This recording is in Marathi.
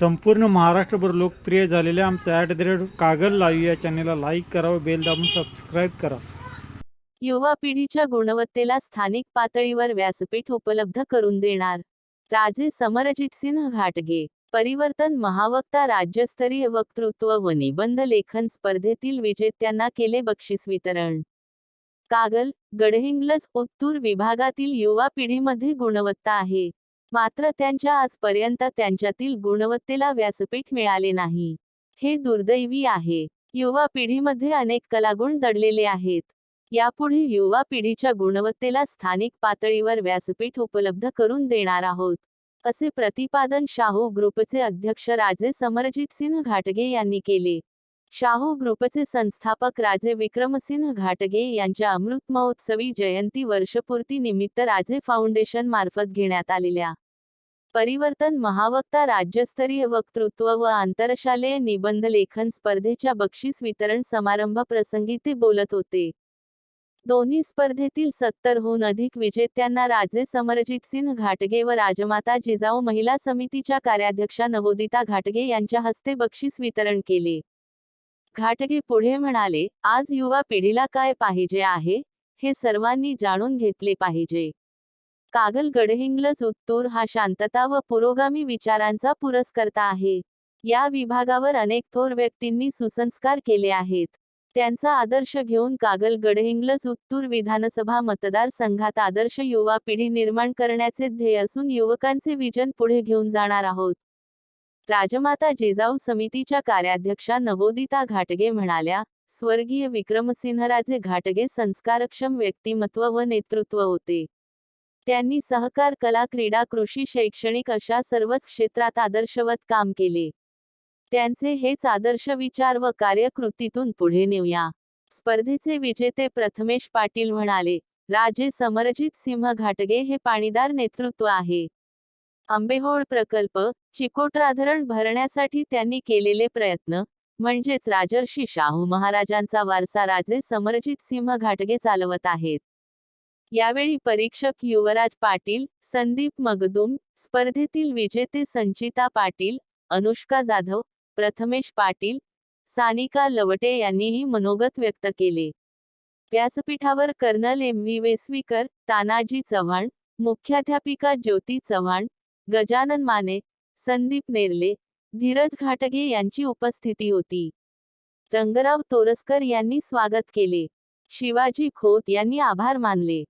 संपूर्ण महाराष्ट्रभर लोकप्रिय झालेल्या आमचं at the rate Kagal live या चॅनेलला लाईक करा व बेल दाबून सबस्क्राईब करा. युवा पिढीच्या गुणवत्तेला स्थानिक पातळीवर व्यासपीठ उपलब्ध करून देणार. राजे समरजित सिंह घाटगे परिवर्तन महावक्ता राज्यस्तरीय वक्तृत्व व निबंध लेखन स्पर्धेतील विजेत्यांना केले बक्षीस वितरण. कागल गडहिंग्लज उत्तूर विभागातील युवा पिढीमध्ये गुणवत्ता आहे. मात्र त्यांच्या आजपर्यंत त्यांच्यातील गुणवत्तेला व्यासपीठ मिळाले नाही. हे दुर्दैवी आहे. युवा पिढीमध्ये अनेक कलागुण दडलेले आहेत. यापुढे युवा पिढीच्या गुणवत्तेला स्थानिक पातळीवर व्यासपीठ उपलब्ध करून देणार आहोत असे प्रतिपादन शाहू ग्रुपचे अध्यक्ष राजे समरजित सिंह घाटगे यांनी केले. शाहू ग्रुपचे संस्थापक राजे विक्रमसिंह घाटगे यांच्या अमृत महोत्सवी जयंती वर्षपूर्ती निमित्त राजे फाउंडेशन मार्फत घेण्यात आलेल्या परिवर्तन महावक्ता राज्यस्तरीय वक्तृत्व व आंतरशालेय निबंध लेखन स्पर्धेच्या बक्षीस वितरण समारंभ प्रसंगी ते बोलत होते. दोन्ही स्पर्धेतील सत्तरहून अधिक विजेत्यांना राजे समरजित सिंह घाटगे व राजमाता जिजाऊ महिला समितीच्या कार्याध्यक्षा नवोदिता घाटगे यांच्या हस्ते बक्षीस वितरण केले. घाटगे पुढे म्हणाले आज युवा पिढीला काय पाहिजे आहे हे सर्वांनी जाणून घेतले पाहिजे. कागल गडहिंग्लज उत्तूर हा शांतता व पुरोगामी विचारांचा पुरस्कर्ता आहे. या विभागावर अनेक थोर व्यक्तींनी सुसंस्कार केले आहेत. त्यांचा आदर्श घेऊन कागल गडहिंग्लज उत्तूर विधानसभा मतदारसंघात आदर्श युवा पिढी निर्माण करण्याचे ध्येय असून युवकांचे विजन पुढे घेऊन जाणार आहोत. राजमाता जिजाऊ समितीच्या कार्याध्यक्षा नवोदिता घाटगे म्हणाल्या स्वर्गीय विक्रमसिंहराजे घाटगे संस्कारक्षम व्यक्तिमत्व व नेतृत्व होते. त्यांनी सहकार कला क्रीडा कृषी शैक्षणिक अशा सर्वच क्षेत्रात आदर्शवत काम केले. त्यांचे हेच आदर्श विचार व कार्यकृतीतून पुढे नेऊया. स्पर्धेचे विजेते प्रथमेश पाटील म्हणाले राजे समरजित सिंह घाटगे हे पाणीदार नेतृत्व आहे. आंबेहोळ प्रकल्प चिकोटरा धरण भरण्यासाठी त्यांनी केलेले प्रयत्न म्हणजेच राजर्षी शाहू महाराजांचा वारसा राजे समरजित सिंह घाटगे चालवत आहेत. यावेळी परीक्षक युवराज पाटील संदीप मगदुम स्पर्धेतील विजेते संचिता पाटील अनुष्का जाधव प्रथमेश पाटील सानिका लवटे यांनीही मनोगत व्यक्त केले. व्यासपीठावर colonel M V Veswikar Tanaji Chavan मुख्याध्यापिका ज्योती चव्हाण गजानन माने संदीप नेरले धीरज घाटगे यांची उपस्थिती होती. रंगराव तोरसकर यांनी स्वागत केले. शिवाजी खोत यांनी आभार मानले.